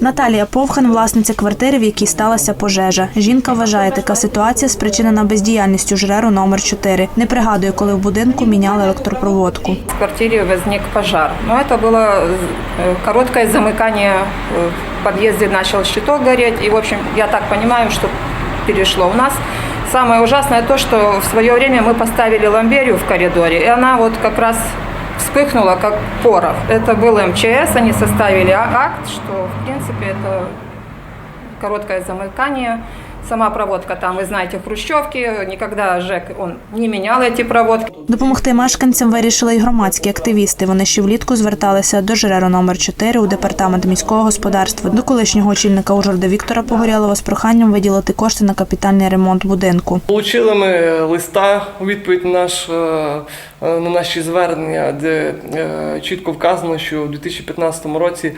Наталія Повхан, власниця квартири, в якій сталася пожежа. Жінка вважає, така ситуація спричинена бездіяльністю жреру номер 4 Не пригадує, коли в будинку міняли електропроводку. В квартире возник пожар. Но это было э, короткое замыкание. э, В подъезде начал щиток гореть. И, в общем, я так понимаю, что перешло. У нас самое ужасное то, что в свое время мы поставили ламберию в коридоре, и она вот как раз вспыхнула, как порох. Это был МЧС, они составили а- акт, что, в принципе, это короткое замыкание. Сама проводка там, вы знаете, в Хрущевке. Никогда ЖЭК он не менял эти проводки. Допомогти мешканцям вирішили й громадські активісти. Вони ще влітку зверталися до жреру номер 4 у департамент міського господарства до колишнього очільника Ужгорода Віктора Погорєлова з проханням виділити кошти на капітальний ремонт будинку. Получили ми листа у відповідь на, наш, е, е, на наші звернення, де е, чітко вказано, що у 2015 році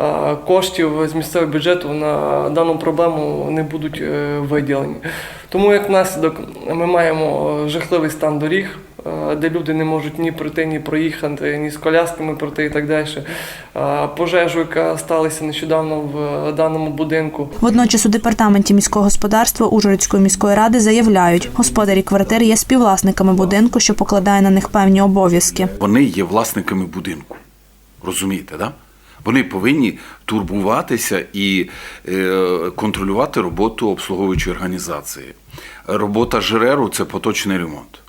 е, коштів з місцевого бюджету на дану проблему не будуть е, виділені. Тому як наслідок ми маємо жахливий стан доріг. е, Де люди не можуть ні пройти, ні проїхати, ні з колясками пройти і так далі. Е, Пожежу, яка сталася нещодавно в е, даному будинку. Водночас у департаменті міського господарства Ужгородської міської ради заявляють, господарі квартир є співвласниками будинку, що покладає на них певні обов'язки. Вони є власниками будинку. Розумієте, да? Вони повинні турбуватися і е, контролювати роботу обслуговуючої організації. Робота ЖРЕРу це поточний ремонт.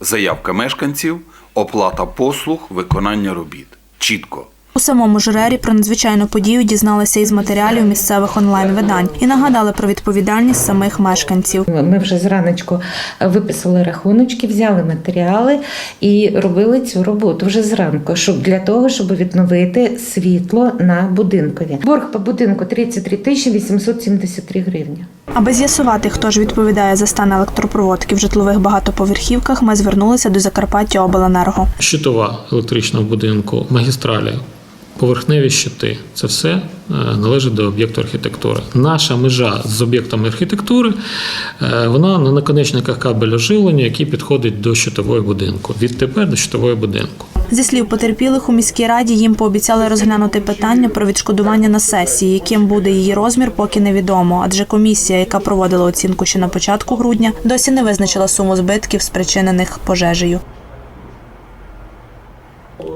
Заявка мешканців, оплата послуг, виконання робіт. Чітко. У самому жрері про надзвичайну подію дізналися із матеріалів місцевих онлайн-видань і нагадали про відповідальність самих мешканців. Ми вже зраночку виписали рахуночки, взяли матеріали і робили цю роботу вже зранку, щоб для того, щоб відновити світло на будинкові. Борг по будинку 33 тисячі 873 гривні. Аби з'ясувати, хто ж відповідає за стан електропроводки в житлових багатоповерхівках, ми звернулися до Закарпаття Обленерго. щитова електричного будинку, магістралі, поверхневі щити це все е, належить до об'єкту архітектури. Наша межа з об'єктами архітектури е, вона на наконечниках кабеля живлення, який підходить до щитової будинку. Відтепер до щитової будинку. Зі слів потерпілих у міській раді їм пообіцяли розглянути питання про відшкодування на сесії. Яким буде її розмір, поки невідомо. Адже комісія, яка проводила оцінку ще на початку грудня, досі не визначила суму збитків, спричинених пожежею.